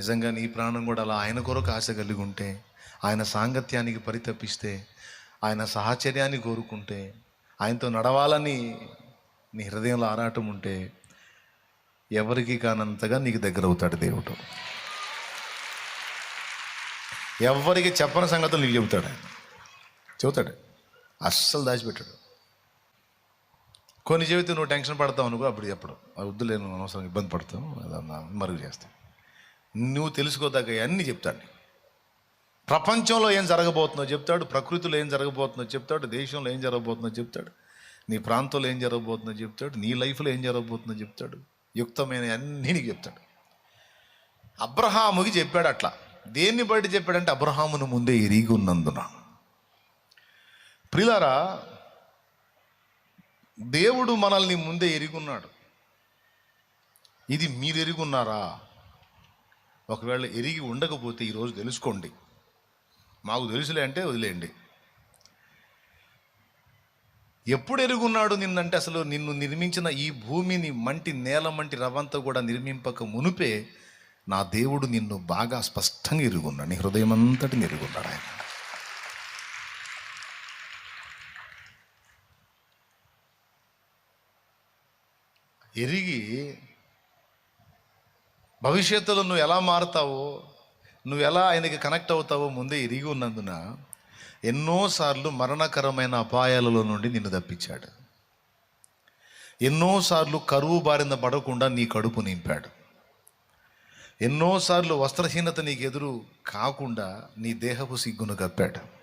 నిజంగా నీ ప్రాణం కూడా అలా ఆయన కొరకు ఆశ కలిగి ఉంటే ఆయన సాంగత్యానికి పరితపిస్తే ఆయన సాహచర్యాన్ని కోరుకుంటే ఆయనతో నడవాలని నీ హృదయంలో ఆరాటం ఉంటే ఎవరికి కానంతగా నీకు దగ్గర అవుతాడు దేవుడు. ఎవరికి చెప్పని సంగతులు నీకు చెబుతాడు ఆయన. చెబుతాడు. అస్సలు దాచిపెట్టాడు. కొన్ని చెబితే నువ్వు టెన్షన్ పడతావు అనుకో అప్పుడు చెప్పడం. వద్దులేను అవసరం అనవసరం ఇబ్బంది పడతావు అదన్నా మరుగు చేస్తాం నువ్వు తెలుసుకోదగ్గ అన్నీ చెప్తాడు. ప్రపంచంలో ఏం జరగబోతుందో చెప్తాడు ప్రకృతిలో ఏం జరగబోతుందో చెప్తాడు దేశంలో ఏం జరగబోతుందో చెప్తాడు నీ ప్రాంతంలో ఏం జరగబోతుందో చెప్తాడు నీ లైఫ్లో ఏం జరగబోతుందో చెప్తాడు యుక్తమైన అన్నీ నీకు చెప్తాడు. అబ్రహాముకి చెప్పాడు అట్లా. దేన్ని బట్టి చెప్పాడంటే అబ్రహామును ముందే ఎరిగి ఉన్నందున. ప్రిలారా దేవుడు మనల్ని ముందే ఎరిగున్నాడు ఇది మీరు ఎరుగున్నారా ఒకవేళ ఎరిగి ఉండకపోతే ఈరోజు తెలుసుకోండి. మాకు తెలుసులే అంటే వదిలేయండి. ఎప్పుడు ఎరుగున్నాడు నిన్నంటే అసలు నిన్ను నిర్మించిన ఈ భూమిని మంటి నేల మంటి రవంతా కూడా నిర్మింపక మునుపే నా దేవుడు నిన్ను బాగా స్పష్టంగా ఎరుగున్నాడు. నీ హృదయం అంతటి ఎరుగున్నాడు ఆయన. ఎరిగి భవిష్యత్తులో నువ్వు ఎలా మారుతావో నువ్వు ఎలా ఆయనకి కనెక్ట్ అవుతావో ముందే ఎరిగి ఉన్నందున ఎన్నోసార్లు మరణకరమైన అపాయాలలో నుండి నిన్ను తప్పించాడు. ఎన్నోసార్లు కరువు బారిన పడకుండా నీ కడుపు నింపాడు. ఎన్నోసార్లు వస్త్రహీనత నీకు ఎదురు కాకుండా నీ దేహపు సిగ్గును కప్పాడు.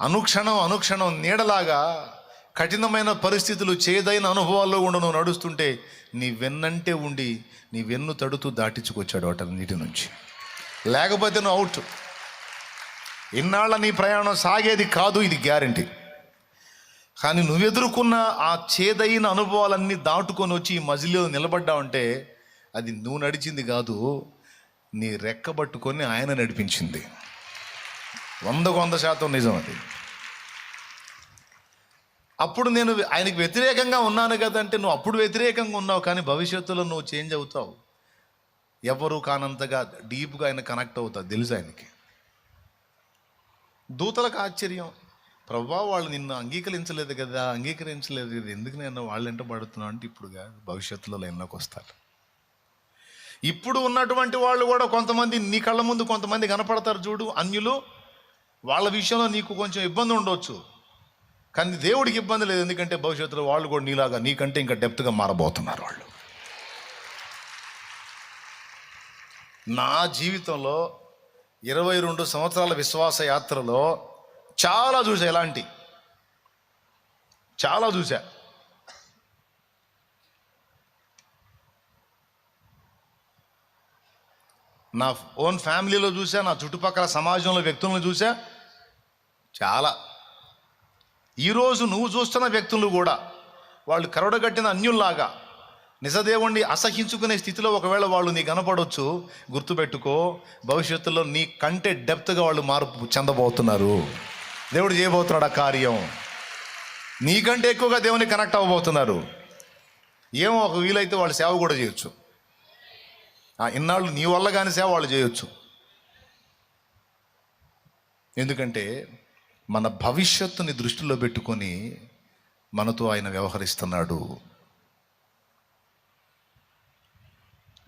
అనుక్షణం అనుక్షణం నీడలాగా కఠినమైన పరిస్థితులు చేదైన అనుభవాల్లో ఉండను నువ్వు నడుస్తుంటే నీ వెన్నంటే ఉండి నీ వెన్ను తడుతూ దాటించుకొచ్చాడు వాటన్నిటి నుంచి. లేకపోతే నువ్వు అవుట్. ఇన్నాళ్ళ నీ ప్రయాణం సాగేది కాదు ఇది గ్యారంటీ. కానీ నువ్వు ఎదుర్కొన్న ఆ చేదైన అనుభవాలన్నీ దాటుకొని వచ్చి ఈ మజిలీలో నిలబడ్డావంటే అది నువ్వు నడిచింది కాదు నీ రెక్కబట్టుకొని ఆయన నడిపించింది. వందకు వంద శాతం నిజం అది. అప్పుడు నేను ఆయనకి వ్యతిరేకంగా ఉన్నాను కదంటే నువ్వు అప్పుడు వ్యతిరేకంగా ఉన్నావు కానీ భవిష్యత్తులో నువ్వు చేంజ్ అవుతావు. ఎవరు కానంతగా డీప్గా ఆయన కనెక్ట్ అవుతావు తెలుసు ఆయనకి. దూతలకు ఆశ్చర్యం. ప్రభా వాళ్ళు నిన్ను అంగీకరించలేదు కదా అంగీకరించలేదు కదా ఎందుకు నేను వాళ్ళు ఎంట పడుతున్నా అంటే ఇప్పుడు కాదు భవిష్యత్తులో లైన్లోకి వస్తారు. ఇప్పుడు ఉన్నటువంటి వాళ్ళు కూడా కొంతమంది నీ కళ్ళ ముందు కొంతమంది కనపడతారు చూడు అన్యులు. వాళ్ళ విషయంలో నీకు కొంచెం ఇబ్బంది ఉండొచ్చు. కానీ దేవుడికి ఇబ్బంది లేదు. ఎందుకంటే భవిష్యత్తులో వాళ్ళు కూడా నీలాగా నీకంటే ఇంకా డెప్త్గా మారబోతున్నారు వాళ్ళు. నా జీవితంలో ఇరవై రెండు సంవత్సరాల విశ్వాస యాత్రలో చాలా చూసా ఎలాంటి? చాలా చూసా నా ఓన్ ఫ్యామిలీలో చూసా నా చుట్టుపక్కల సమాజంలో వ్యక్తులను చూసా చాలా. ఈరోజు నువ్వు చూస్తున్న వ్యక్తులు కూడా వాళ్ళు కరడగట్టిన అన్యుల్లాగా నిజదేవుణ్ణి అసహించుకునే స్థితిలో ఒకవేళ వాళ్ళు నీ కనపడవచ్చు గుర్తుపెట్టుకో భవిష్యత్తులో నీ కంటే డెప్త్గా వాళ్ళు మార్పు చెందబోతున్నారు. దేవుడు చేయబోతున్నాడు ఆ కార్యం. నీకంటే ఎక్కువగా దేవుని కనెక్ట్ అవ్వబోతున్నారు. ఏమో ఒక వీలైతే వాళ్ళు సేవ కూడా చేయొచ్చు. ఇన్నాళ్ళు నీ వల్ల కానీ సేవ వాళ్ళు చేయొచ్చు. ఎందుకంటే మన భవిష్యత్తుని దృష్టిలో పెట్టుకొని మనతో ఆయన వ్యవహరిస్తున్నాడు.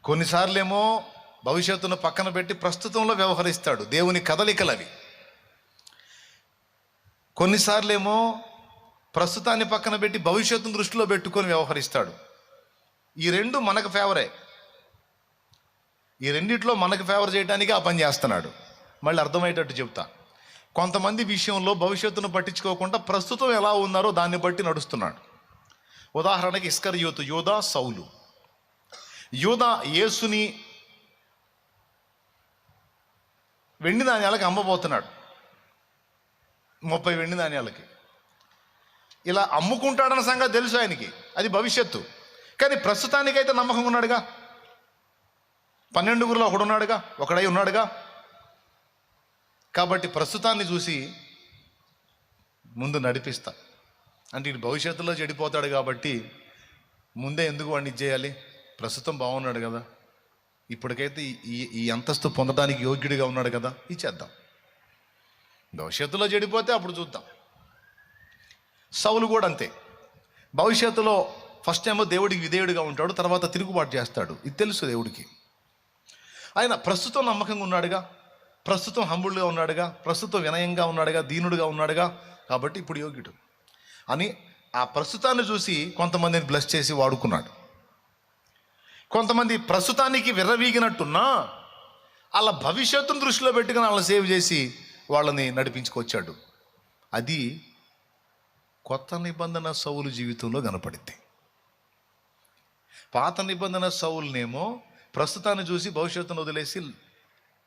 కొన్నిసార్లేమో భవిష్యత్తును పక్కన పెట్టి ప్రస్తుతంలో వ్యవహరిస్తాడు. దేవుని కదలికలు అవి కొన్నిసార్లేమో ప్రస్తుతాన్ని పక్కన పెట్టి భవిష్యత్తును దృష్టిలో పెట్టుకొని వ్యవహరిస్తాడు. ఈ రెండు మనకు ఫేవరే. ఈ రెండిట్లో మనకు ఫేవర్ చేయడానికి ఆ పని చేస్తున్నాడు. మళ్ళీ అర్థమయ్యేటట్టు చెబుతా కొంతమంది విషయంలో భవిష్యత్తును పట్టించుకోకుండా ప్రస్తుతం ఎలా ఉన్నారో దాన్ని బట్టి నడుస్తున్నాడు. ఉదాహరణకి ఇస్కర్ యూత్ యోధా సౌలు. యూదా యేసుని వెండి నాణ్యాలకి అమ్మబోతున్నాడు. ముప్పై వెండి నాణ్యాలకి ఇలా అమ్ముకుంటాడన్న సంగతి తెలుసు ఆయనకి. అది భవిష్యత్తు. కానీ ప్రస్తుతానికైతే నమ్మకం ఉన్నాడుగా? పన్నెండుగురులో ఒకడున్నాడుగా? ఒకడై ఉన్నాడుగా? కాబట్టి ప్రస్తుతాన్ని చూసి ముందు నడిపిస్తా. అంటే ఇటు భవిష్యత్తులో చెడిపోతాడు కాబట్టి ముందే ఎందుకు వాడిని చేయాలి? ప్రస్తుతం బాగున్నాడు కదా. ఇప్పటికైతే ఈ ఈ అంతస్తు పొందడానికి యోగ్యుడిగా ఉన్నాడు కదా. ఇచ్చేద్దాం. భవిష్యత్తులో చెడిపోతే అప్పుడు చూద్దాం. సౌలు కూడా అంతే. భవిష్యత్తులో ఫస్ట్ ఏమో దేవుడికి విధేయుడిగా ఉంటాడు తర్వాత తిరుగుబాటు చేస్తాడు. ఇది తెలుసు దేవుడికి. ఆయన ప్రస్తుతం నమ్మకంగా ఉన్నాడుగా? ప్రస్తుతం హంబుల్గా ఉన్నాడుగా ప్రస్తుతం వినయంగా ఉన్నాడుగా దీనుడుగా ఉన్నాడుగా కాబట్టి ఇప్పుడు యోగ్యుడు. అని ఆ ప్రస్తుతాన్ని చూసి కొంతమందిని బ్లెస్ చేసి వాడుకున్నాడు. కొంతమంది ప్రస్తుతానికి విర్రవీగినట్టున్నా అలా భవిష్యత్తును దృష్టిలో పెట్టుకుని వాళ్ళని సేవ్ చేసి వాళ్ళని నడిపించుకొచ్చాడు. అది కొత్త నిబంధన సౌలు జీవితంలో కనపడింది. పాత నిబంధన సౌలునేమో ప్రస్తుతాన్ని చూసి భవిష్యత్తును వదిలేసి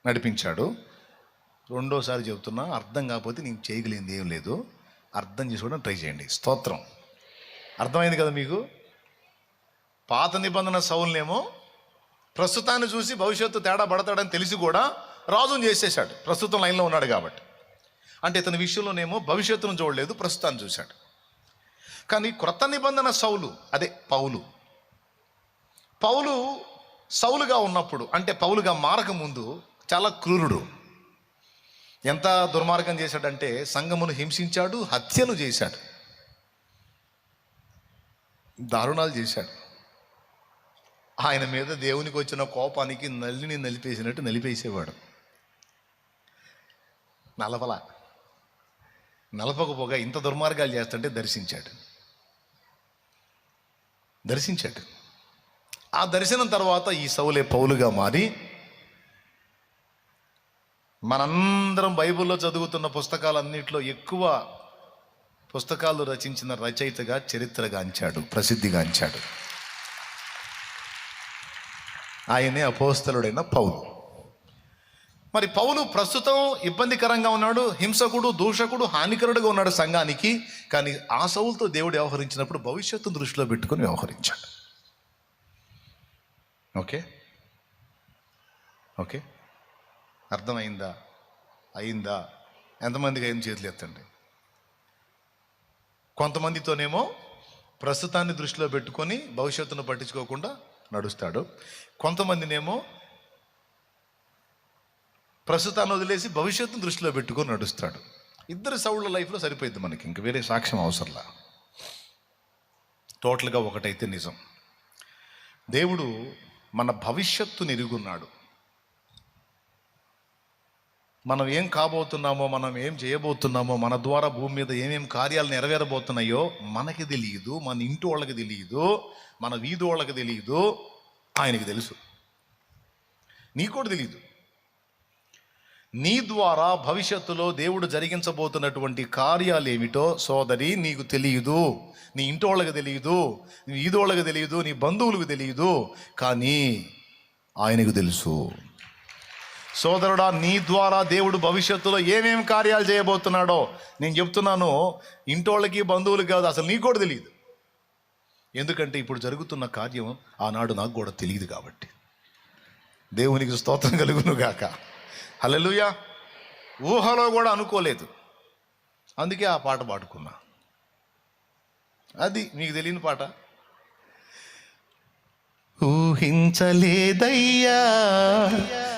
నడిపించాడు. రెండోసారి చెబుతున్నా అర్థం కాకపోతే నేను చేయగలిగింది ఏం లేదు. అర్థం చేసుకోవడం ట్రై చేయండి. స్తోత్రం. అర్థమైంది కదా మీకు? పాత నిబంధన సౌలునేమో ప్రస్తుతాన్ని చూసి భవిష్యత్తు తేడా పడతాడని తెలిసి కూడా రాజును చేసేశాడు. ప్రస్తుతం లైన్లో ఉన్నాడు కాబట్టి. అంటే ఇతని విషయంలోనేమో భవిష్యత్తును చూడలేదు ప్రస్తుతాన్ని చూశాడు. కానీ క్రొత్త నిబంధన సౌలు అదే పౌలు. పౌలు సౌలుగా ఉన్నప్పుడు అంటే పౌలుగా మారక ముందు చాలా క్రూరుడు. ఎంత దుర్మార్గం చేశాడంటే సంఘమును హింసించాడు హత్యలు చేశాడు. దారుణాలు చేశాడు. ఆయన మీద దేవునికి వచ్చిన కోపానికి నల్లిని నలిపేసినట్టు నలిపేసేవాడు. నలపల నలపకపోగా ఇంత దుర్మార్గాలు చేస్తుంటే దర్శించాడు. దర్శించాడు. ఆ దర్శనం తర్వాత ఈ సౌలే పౌలుగా మారి మనందరం బైబిల్లో చదువుతున్న పుస్తకాలన్నింటిలో ఎక్కువ పుస్తకాలు రచించిన రచయితగా చరిత్రగాంచాడు ప్రసిద్ధిగాంచాడు ఆయనే అపోస్తలుడైన పౌలు. మరి పౌలు ప్రస్తుతం ఇబ్బందికరంగా ఉన్నాడు హింసకుడు దూషకుడు హానికరుడుగా ఉన్నాడు సంఘానికి కానీ ఆ సౌలతో దేవుడు వ్యవహరించినప్పుడు భవిష్యత్తు దృష్టిలో పెట్టుకొని వ్యవహరించాడు. ఓకే? ఓకే? అర్థమైందా? అయిందా? ఎంతమందికి అయింది చేతులు ఎత్తండి. కొంతమందితోనేమో ప్రస్తుతాన్ని దృష్టిలో పెట్టుకొని భవిష్యత్తును పట్టించుకోకుండా నడుస్తాడు. కొంతమందినేమో ప్రస్తుతాన్ని వదిలేసి భవిష్యత్తును దృష్టిలో పెట్టుకొని నడుస్తాడు. ఇద్దరు సౌళ్ళ లైఫ్లో సరిపోయింది మనకి. ఇంక వేరే సాక్ష్యం అవసరంలా. టోటల్గా ఒకటైతే నిజం. దేవుడు మన భవిష్యత్తుని ఎరుగున్నాడు. మనం ఏం కాబోతున్నామో మనం ఏం చేయబోతున్నామో మన ద్వారా భూమి మీద ఏమేం కార్యాలు నెరవేరబోతున్నాయో మనకి తెలియదు మన ఇంటి వాళ్ళకి తెలియదు మన వీధి వాళ్ళకి తెలియదు ఆయనకి తెలుసు. నీకు కూడా తెలియదు నీ ద్వారా భవిష్యత్తులో దేవుడు జరిగించబోతున్నటువంటి కార్యాలు ఏమిటో సోదరి నీకు తెలియదు నీ ఇంటి వాళ్ళకి తెలియదు నీ ఈది వాళ్ళకి తెలియదు నీ బంధువులకు తెలియదు కానీ ఆయనకు తెలుసు. సోదరుడా నీ ద్వారా దేవుడు భవిష్యత్తులో ఏమేం కార్యాలు చేయబోతున్నాడో నేను చెప్తున్నాను. ఇంటోళ్ళకి బంధువులకి కాదు అసలు నీకు కూడా తెలియదు ఎందుకంటే ఇప్పుడు జరుగుతున్న కార్యం ఆనాడు నాకు కూడా తెలియదు కాబట్టి. దేవునికి స్తోత్రం కలుగును గాక. హలలుయా ఊహలో కూడా అనుకోలేదు. అందుకే ఆ పాట పాడుకున్నా. అది మీకు తెలియని పాట? ఊహించలేదయ్యా.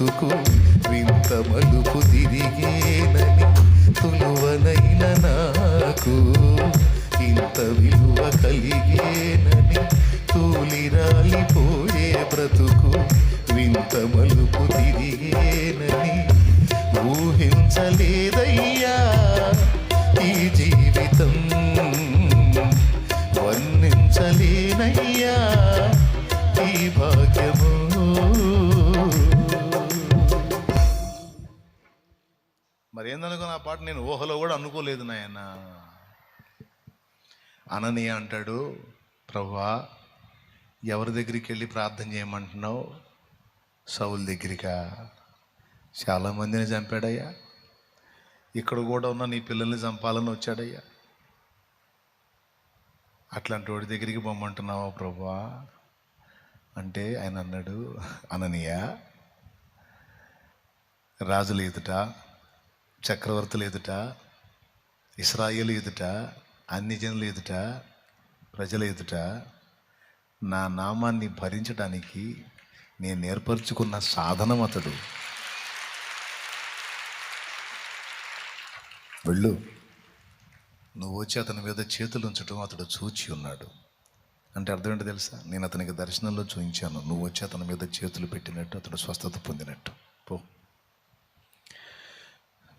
బ్రతుకు వింత మలుపు తిరిగేనని తులువనైన నాకు ఇంత విలువ కలిగేనని తూలిరాలిపోయే బ్రతుకు వింత మలుపు పాట నేను ఊహలో కూడా అనుకోలేదు నాయన. అననీయ అంటాడు ప్రభా ఎవరి దగ్గరికి వెళ్ళి ప్రార్థన చేయమంటున్నావు? సౌల్ దగ్గరికా? చాలామందిని చంపాడయ్యా. ఇక్కడ కూడా ఉన్న నీ పిల్లల్ని చంపాలని వచ్చాడయ్యా. అట్లాంటి వాడి దగ్గరికి పొమ్మంటున్నావా ప్రభా? అంటే ఆయన అన్నాడు అననీయ రాజులు ఎదుట చక్రవర్తులు ఎదుట ఇస్రాయేల్ ఎదుట అన్ని జనులు ఎదుట ప్రజల ఎదుట నా నామాన్ని భరించడానికి నేను ఏర్పరచుకున్న సాధనం అతడు. వెళ్ళు. నువ్వు వచ్చి అతని మీద చేతులు ఉంచడం అతడు చూచి ఉన్నాడు. అంటే అర్థం ఏంటి తెలుసా? నేను అతనికి దర్శనంలో చూపించాను నువ్వు వచ్చి అతని మీద చేతులు పెట్టినట్టు అతడు స్వస్థత పొందినట్టు. పో.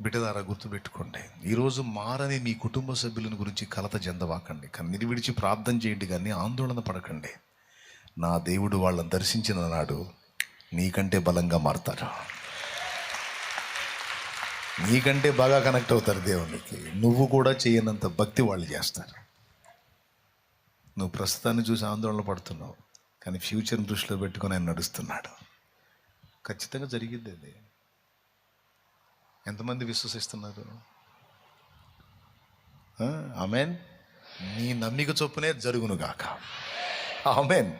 బిడ్డదారా గుర్తుపెట్టుకోండి. ఈరోజు మారని మీ కుటుంబ సభ్యులను గురించి కలత చెందవాకండి కన్నీరు విడిచి ప్రార్థన చేయండి కానీ ఆందోళన పడకండి. నా దేవుడు వాళ్ళని దర్శించిన నాడు నీకంటే బలంగా మారతారు. నీకంటే బాగా కనెక్ట్ అవుతారు దేవునికి. నువ్వు కూడా చేయనంత భక్తి వాళ్ళు చేస్తారు. నువ్వు ప్రస్తుతాన్ని చూసి ఆందోళన పడుతున్నావు. కానీ ఫ్యూచర్ని దృష్టిలో పెట్టుకొని ఆయన నడుస్తున్నాడు. ఖచ్చితంగా జరిగిద్ది అది. ఎంతమంది విశ్వసిస్తున్నారు? ఆమెన్. నీ నమ్మిక చొప్పునే జరుగునుగాక. ఆమెన్.